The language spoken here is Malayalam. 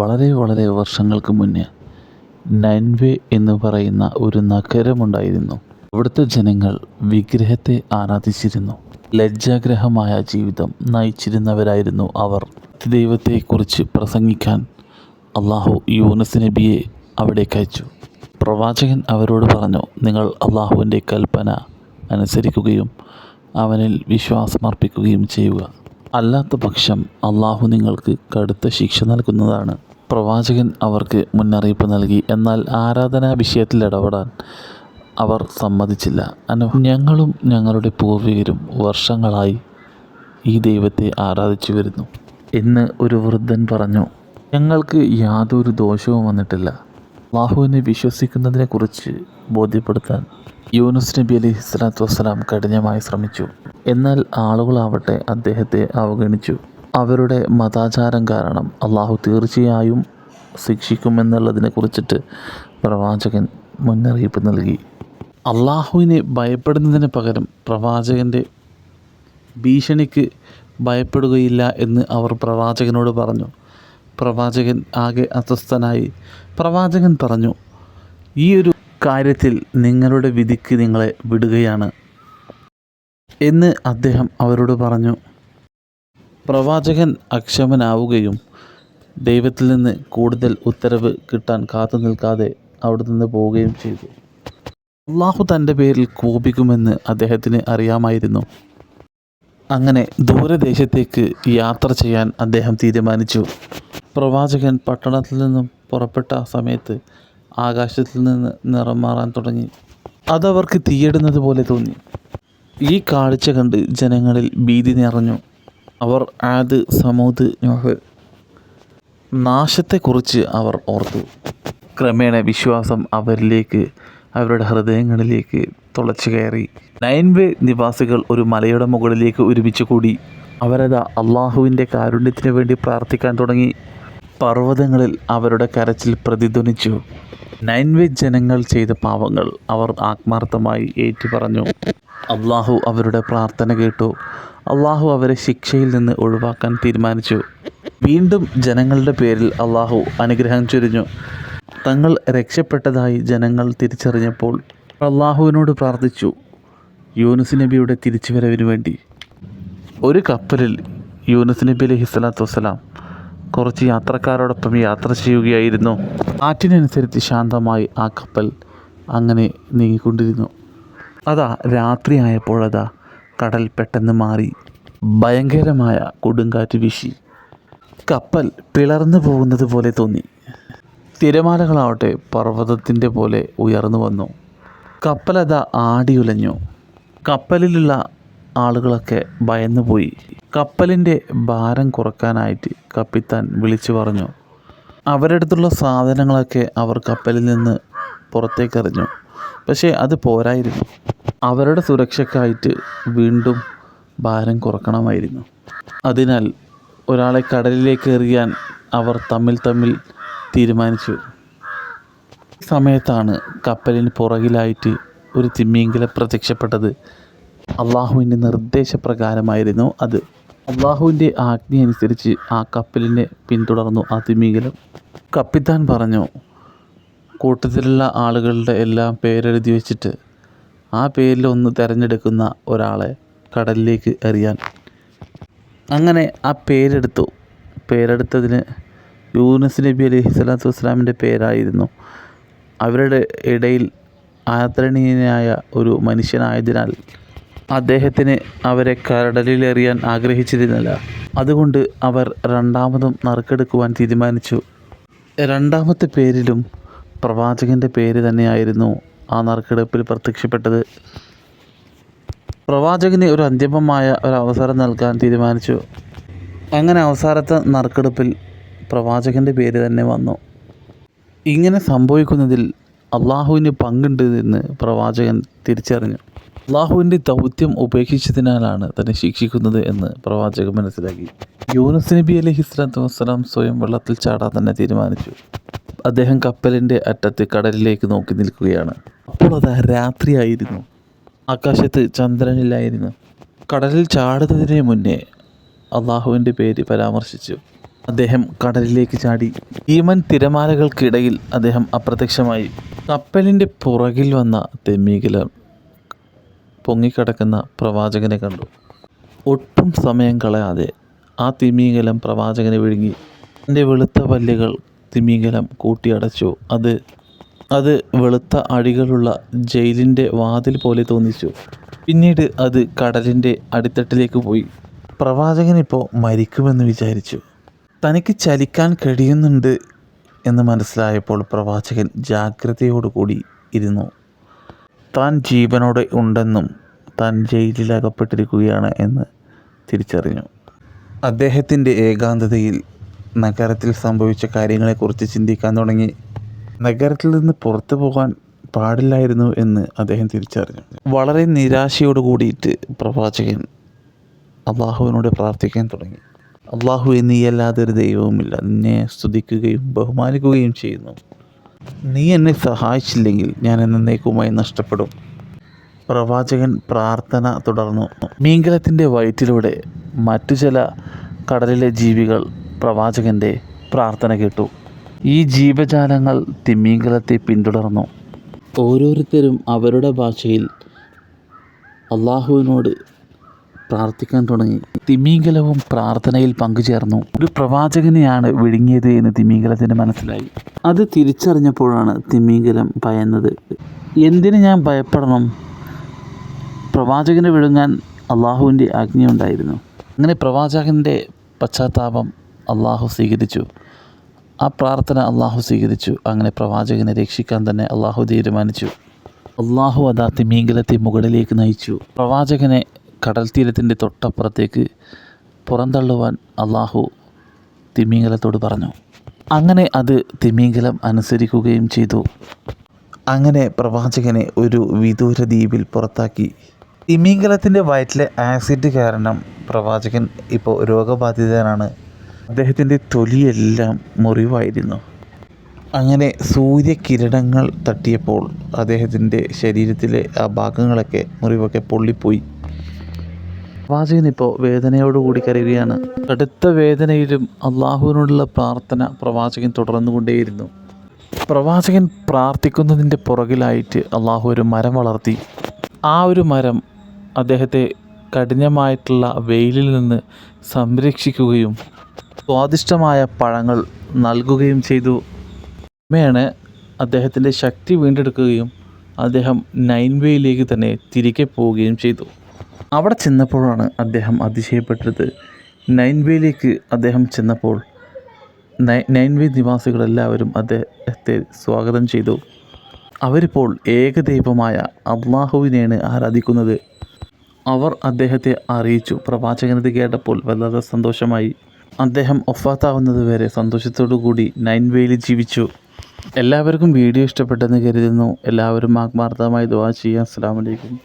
വളരെ വളരെ വർഷങ്ങൾക്ക് മുന്നേ നൈൻവേ എന്ന് പറയുന്ന ഒരു നഗരമുണ്ടായിരുന്നു. അവിടുത്തെ ജനങ്ങൾ വിഗ്രഹത്തെ ആരാധിച്ചിരുന്നു. ലജ്ജാഗ്രഹമായ ജീവിതം നയിച്ചിരുന്നവരായിരുന്നു അവർ. ദൈവത്തെക്കുറിച്ച് പ്രസംഗിക്കാൻ അള്ളാഹു യൂനസ് നബിയെ അവിടേക്ക് അയച്ചു. പ്രവാചകൻ അവരോട് പറഞ്ഞു നിങ്ങൾ അള്ളാഹുവിന്റെ കൽപ്പന അനുസരിക്കുകയും അവനിൽ വിശ്വാസമർപ്പിക്കുകയും ചെയ്യുക. അല്ലാത്ത പക്ഷം അള്ളാഹു നിങ്ങൾക്ക് കടുത്ത ശിക്ഷ നൽകുന്നതാണ്. പ്രവാചകൻ അവർക്ക് മുന്നറിയിപ്പ് നൽകി. എന്നാൽ ആരാധനാ വിഷയത്തിൽ ഇടപെടാൻ അവർ സമ്മതിച്ചില്ല. ഞങ്ങളും ഞങ്ങളുടെ പൂർവികരും വർഷങ്ങളായി ഈ ദൈവത്തെ ആരാധിച്ചു വരുന്നു. എന്ന് ഒരു വൃദ്ധൻ പറഞ്ഞു ഞങ്ങൾക്ക് യാതൊരു ദോഷവും വന്നിട്ടില്ല. അള്ളാഹുവിനെ വിശ്വസിക്കുന്നതിനെക്കുറിച്ച് ബോധ്യപ്പെടുത്താൻ യൂനുസ് നബി അലി സ്വലാത്തു വസ്സലാം കഠിനമായി ശ്രമിച്ചു. എന്നാൽ ആളുകളാവട്ടെ അദ്ദേഹത്തെ അവഗണിച്ചു. അവരുടെ മതാചാരം കാരണം അള്ളാഹു തീർച്ചയായും ശിക്ഷിക്കുമെന്നുള്ളതിനെ കുറിച്ചിട്ട് പ്രവാചകൻ മുന്നറിയിപ്പ് നൽകി. അള്ളാഹുവിനെ ഭയപ്പെടുന്നതിന് പകരം പ്രവാചകന്റെ ഭീഷണിക്ക് ഭയപ്പെടുകയില്ല എന്ന് അവർ പ്രവാചകനോട് പറഞ്ഞു. പ്രവാചകൻ ആകെ അസ്വസ്ഥനായി. പ്രവാചകൻ പറഞ്ഞു ഈ ഒരു കാര്യത്തിൽ നിങ്ങളുടെ വിധിക്ക് നിങ്ങളെ വിടുകയാണ് എന്ന് അദ്ദേഹം അവരോട് പറഞ്ഞു. പ്രവാചകൻ അക്ഷമനാവുകയും ദൈവത്തിൽ നിന്ന് കൂടുതൽ ഉത്തരവ് കിട്ടാൻ കാത്തു നിൽക്കാതെ അവിടെ നിന്ന് പോവുകയും ചെയ്തു. അള്ളാഹു തന്റെ പേരിൽ കോപിക്കുമെന്ന് അദ്ദേഹത്തിന് അറിയാമായിരുന്നു. അങ്ങനെ ദൂരദേശത്തേക്ക് യാത്ര ചെയ്യാൻ അദ്ദേഹം തീരുമാനിച്ചു. പ്രവാചകൻ പട്ടണത്തിൽ നിന്നും പുറപ്പെട്ട സമയത്ത് ആകാശത്തിൽ നിന്ന് നിറം മാറാൻ തുടങ്ങി. അതവർക്ക് തീയിടുന്നത് പോലെ തോന്നി. ഈ കാഴ്ച കണ്ട് ജനങ്ങളിൽ ഭീതി നിറഞ്ഞു. അവർ ആദ് സമൂത് നോഹ്. നാശത്തെക്കുറിച്ച് അവർ ഓർത്തു. ക്രമേണ വിശ്വാസം അവരിലേക്ക് അവരുടെ ഹൃദയങ്ങളിലേക്ക് തുളച്ചു കയറി. നയൻവേ നിവാസികൾ ഒരു മലയുടെ മുകളിലേക്ക് ഒരുമിച്ച് കൂടി. അവരതാ അള്ളാഹുവിന്റെ കാരുണ്യത്തിന് വേണ്ടി പ്രാർത്ഥിക്കാൻ തുടങ്ങി. പർവതങ്ങളിൽ അവരുടെ കരച്ചിൽ പ്രതിധ്വനിച്ചു. നൈൻവേ ജനങ്ങൾ ചെയ്ത പാവങ്ങൾ അവർ ആത്മാർത്ഥമായി ഏറ്റുപറഞ്ഞു. അള്ളാഹു അവരുടെ പ്രാർത്ഥന കേട്ടു. അള്ളാഹു അവരെ ശിക്ഷയിൽ നിന്ന് ഒഴിവാക്കാൻ തീരുമാനിച്ചു. വീണ്ടും ജനങ്ങളുടെ പേരിൽ അള്ളാഹു അനുഗ്രഹം ചൊരിഞ്ഞു. തങ്ങൾ രക്ഷപ്പെട്ടതായി ജനങ്ങൾ തിരിച്ചറിഞ്ഞപ്പോൾ അള്ളാഹുവിനോട് പ്രാർത്ഥിച്ചു. യൂനുസ് നബിയുടെ തിരിച്ചുവരവിന് വേണ്ടി. ഒരു കപ്പലിൽ യൂനുസ് നബി അലഹി സ്വലാത്തു വസ്സലാം കുറച്ച് യാത്രക്കാരോടൊപ്പം യാത്ര ചെയ്യുകയായിരുന്നു. ആറ്റിനനുസരിച്ച് ശാന്തമായി ആ കപ്പൽ അങ്ങനെ നീങ്ങിക്കൊണ്ടിരുന്നു. അതാ രാത്രിയായപ്പോഴതാ കടൽ പെട്ടെന്ന് മാറി. ഭയങ്കരമായ കൊടുങ്കാറ്റ് വീശി. കപ്പൽ പിളർന്നു പോകുന്നത് പോലെ തോന്നി. തിരമാലകളാവട്ടെ പർവതത്തിന്റെ പോലെ ഉയർന്നു വന്നു. കപ്പലത ആടിയുലഞ്ഞു. കപ്പലിലുള്ള ആളുകളൊക്കെ ഭയന്നുപോയി കപ്പലിന്റെ ഭാരം കുറക്കാനായിട്ട് കപ്പിത്താൻ വിളിച്ചു പറഞ്ഞു. അവരുടെ അടുത്തുള്ള സാധനങ്ങളൊക്കെ അവർ കപ്പലിൽ നിന്ന് പുറത്തേക്കെറിഞ്ഞു. പക്ഷേ അത് പോരായിരുന്നു. അവരുടെ സുരക്ഷയ്ക്കായിട്ട് വീണ്ടും ഭാരം കുറക്കണമായിരുന്നു. അതിനാൽ ഒരാളെ കടലിലേക്ക് എറിയാൻ അവർ തമ്മിൽ തമ്മിൽ തീരുമാനിച്ചു. ഈ സമയത്താണ് കപ്പലിന് പുറകിലായിട്ട് ഒരു തിമ്മിയെങ്കിലും പ്രത്യക്ഷപ്പെട്ടത്. അള്ളാഹുവിന്റെ നിർദ്ദേശപ്രകാരമായിരുന്നു അത്. അള്ളാഹുവിന്റെ ആജ്ഞ അനുസരിച്ച് ആ കപ്പലിനെ പിന്തുടർന്നു ആ തിമിംഗലം. കപ്പിത്താൻ പറഞ്ഞു കൂട്ടത്തിലുള്ള ആളുകളുടെ എല്ലാം പേരെഴുതി വെച്ചിട്ട് ആ പേരിൽ ഒന്ന് തിരഞ്ഞെടുക്കുന്ന ഒരാളെ കടലിലേക്ക് എറിയാൻ. അങ്ങനെ ആ പേരെടുത്തു. പേരെടുത്തതിന് യൂനസ് നബി അലൈഹി സ്വലാത്തു വസ്സലാമിന്റെ പേരായിരുന്നു. അവരുടെ ഇടയിൽ ആദരണീയനായ ഒരു മനുഷ്യനായതിനാൽ അദ്ദേഹത്തിന് അവരെ കടലിലെറിയാൻ ആഗ്രഹിച്ചിരുന്നില്ല. അതുകൊണ്ട് അവർ രണ്ടാമതും നറുക്കെടുക്കുവാൻ തീരുമാനിച്ചു. രണ്ടാമത്തെ പേരിലും പ്രവാചകന്റെ പേര് തന്നെയായിരുന്നു ആ നറുക്കെടുപ്പിൽ പ്രത്യക്ഷപ്പെട്ടത്. പ്രവാചകന് ഒരു അന്തിമമായ ഒരു അവസരം നൽകാൻ തീരുമാനിച്ചു. അങ്ങനെ അവസാനത്തെ നറുക്കെടുപ്പിൽ പ്രവാചകന്റെ പേര് തന്നെ വന്നു. ഇങ്ങനെ സംഭവിക്കുന്നതിൽ അള്ളാഹുവിന് പങ്കുണ്ട് എന്ന് പ്രവാചകൻ തിരിച്ചറിഞ്ഞു. അള്ളാഹുവിന്റെ ദൗത്യം ഉപേക്ഷിച്ചതിനാലാണ് തന്നെ ശിക്ഷിക്കുന്നത് എന്ന് പ്രവാചകൻ മനസ്സിലാക്കി. യൂനസ് നബി അലഹി സ്വലാത്തു വസ്സലാം സ്വയം വെള്ളത്തിൽ ചാടാൻ തന്നെ തീരുമാനിച്ചു. അദ്ദേഹം കപ്പലിന്റെ അറ്റത്ത് കടലിലേക്ക് നോക്കി നിൽക്കുകയാണ്. അപ്പോൾ അത് രാത്രിയായിരുന്നു. ആകാശത്ത് ചന്ദ്രനില്ലായിരുന്നു. കടലിൽ ചാടുന്നതിന് മുന്നേ അള്ളാഹുവിന്റെ പേര് പരാമർശിച്ചു. അദ്ദേഹം കടലിലേക്ക് ചാടി. ഈമൻ തിരമാലകൾക്കിടയിൽ അദ്ദേഹം അപ്രത്യക്ഷമായി. കപ്പലിന്റെ പുറകിൽ വന്ന തെമ്മീകിലം പൊങ്ങിക്കിടക്കുന്ന പ്രവാചകനെ കണ്ടു. ഒട്ടും സമയം കളയാതെ ആ തിമീകലം പ്രവാചകനെ വിഴുങ്ങി. എന്റെ വെളുത്ത പല്ലുകൾ തിമിംഗലം കൂട്ടിയടച്ചു. അത് അത് വെളുത്ത അടികളുള്ള ജയിലിന്റെ വാതിൽ പോലെ തോന്നിച്ചു. പിന്നീട് അത് കടലിന്റെ അടിത്തട്ടിലേക്ക് പോയി. പ്രവാചകൻ ഇപ്പോൾ മരിക്കുമെന്ന് വിചാരിച്ചു. തനിക്ക് ചലിക്കാൻ കഴിയുന്നുണ്ട് എന്ന് മനസ്സിലായപ്പോൾ പ്രവാചകൻ ജാഗ്രതയോടുകൂടി ഇരുന്നു. താൻ ജീവനോടെ ഉണ്ടെന്നും താൻ ജയിലിൽ അകപ്പെട്ടിരിക്കുകയാണ് എന്ന് തിരിച്ചറിഞ്ഞു. അദ്ദേഹത്തിന്റെ ഏകാന്തതയിൽ നഗരത്തിൽ സംഭവിച്ച കാര്യങ്ങളെക്കുറിച്ച് ചിന്തിക്കാൻ തുടങ്ങി. നഗരത്തിൽ നിന്ന് പുറത്തു പോകാൻ പാടില്ലായിരുന്നു എന്ന് അദ്ദേഹം തിരിച്ചറിഞ്ഞു. വളരെ നിരാശയോട് കൂടിയിട്ട് പ്രവാചകൻ അള്ളാഹുവിനോട് പ്രാർത്ഥിക്കാൻ തുടങ്ങി. അള്ളാഹു നീയല്ലാതെ ഒരു ദൈവവുമില്ല. നിന്നെ സ്തുതിക്കുകയും ബഹുമാനിക്കുകയും ചെയ്യുന്നു. നീ എന്നെ സഹായിച്ചില്ലെങ്കിൽ ഞാൻ എന്നേക്കുമായി നഷ്ടപ്പെടും. പ്രവാചകൻ പ്രാർത്ഥന തുടർന്നു. മീങ്കലത്തിന്റെ വയറ്റിലൂടെ മറ്റു ചില കടലിലെ ജീവികൾ പ്രവാചകന്റെ പ്രാർത്ഥന കേട്ടു. ഈ ജീവജാലങ്ങൾ തിമ്മീങ്കലത്തെ പിന്തുടർന്നു. ഓരോരുത്തരും അവരുടെ ഭാഷയിൽ അള്ളാഹുവിനോട് പ്രാർത്ഥിക്കാൻ തുടങ്ങി. തിമീങ്കലവും പ്രാർത്ഥനയിൽ പങ്കുചേർന്നു. ഒരു പ്രവാചകനെയാണ് വിഴുങ്ങിയത് എന്ന് തിമീങ്കലത്തിന് മനസ്സിലായി. അത് തിരിച്ചറിഞ്ഞപ്പോഴാണ് തിമീങ്കലം ഭയന്നത്. എന്തിന് ഞാൻ ഭയപ്പെടണം? പ്രവാചകനെ വിഴുങ്ങാൻ അള്ളാഹുവിന്റെ ആജ്ഞയുണ്ടായിരുന്നു. അങ്ങനെ പ്രവാചകന്റെ പശ്ചാത്താപം അള്ളാഹു സ്വീകരിച്ചു. ആ പ്രാർത്ഥന അള്ളാഹു സ്വീകരിച്ചു. അങ്ങനെ പ്രവാചകനെ രക്ഷിക്കാൻ തന്നെ അള്ളാഹു തീരുമാനിച്ചു. അള്ളാഹു അതാ തിമീങ്കലത്തെ മുകളിലേക്ക് നയിച്ചു. പ്രവാചകനെ കടൽ തീരത്തിന്റെ തൊട്ടപ്പുറത്തേക്ക് പുറന്തള്ളുവാൻ അള്ളാഹു തിമീങ്കലത്തോട് പറഞ്ഞു. അങ്ങനെ അത് തിമീങ്കലം അനുസരിക്കുകയും ചെയ്തു. അങ്ങനെ പ്രവാചകനെ ഒരു വിദൂര ദ്വീപിൽ പുറത്താക്കി. തിമീങ്കലത്തിന്റെ വയറ്റിലെ ആസിഡ് കാരണം പ്രവാചകൻ ഇപ്പോൾ രോഗബാധിതനാണ്. അദ്ദേഹത്തിന്റെ തൊലിയെല്ലാം മുറിവായിരുന്നു. അങ്ങനെ സൂര്യകിരണങ്ങൾ തട്ടിയപ്പോൾ അദ്ദേഹത്തിന്റെ ശരീരത്തിലെ ആ ഭാഗങ്ങളൊക്കെ മുറിവൊക്കെ പൊള്ളിപ്പോയി. പ്രവാചകൻ ഇപ്പോൾ വേദനയോടുകൂടി കരയുകയാണ്. കടുത്ത വേദനയിലും അള്ളാഹുവിനോടുള്ള പ്രാർത്ഥന പ്രവാചകൻ തുടർന്നുകൊണ്ടേയിരുന്നു. പ്രവാചകൻ പ്രാർത്ഥിക്കുന്നതിന്റെ പുറകിലായിട്ട് അള്ളാഹു ഒരു മരം വളർത്തി. ആ ഒരു മരം അദ്ദേഹത്തെ കഠിനമായിട്ടുള്ള വെയിലിൽ നിന്ന് സംരക്ഷിക്കുകയും സ്വാദിഷ്ടമായ പഴങ്ങൾ നൽകുകയും ചെയ്തു. അമ്മയാണ് അദ്ദേഹത്തിന്റെ ശക്തി വീണ്ടെടുക്കുകയും അദ്ദേഹം നൈൻവേയിലേക്ക് തന്നെ തിരികെ പോവുകയും ചെയ്തു. അവിടെ ചെന്നപ്പോഴാണ് അദ്ദേഹം അതിശയപ്പെട്ടത്. നൈൻവേയിലേക്ക് അദ്ദേഹം ചെന്നപ്പോൾ നൈൻവേ നിവാസികളെല്ലാവരും അദ്ദേഹത്തെ സ്വാഗതം ചെയ്തു. അവരിപ്പോൾ ഏകദൈവമായ അള്ളാഹുവിനെയാണ് ആരാധിക്കുന്നത്. അവർ അദ്ദേഹത്തെ അറിയിച്ചു. പ്രവാചകനത് കേട്ടപ്പോൾ വല്ലാതെ സന്തോഷമായി. അദ്ദേഹം ഒഫാത്താവുന്നത് വരെ സന്തോഷത്തോടു കൂടി നൈൻവേയിൽ ജീവിച്ചു. എല്ലാവർക്കും വീഡിയോ ഇഷ്ടപ്പെട്ടെന്ന് കരുതുന്നു. എല്ലാവരും ആത്മാർത്ഥമായി ദുവാ ചെയ്യാം. അസ്സാം വലൈക്കും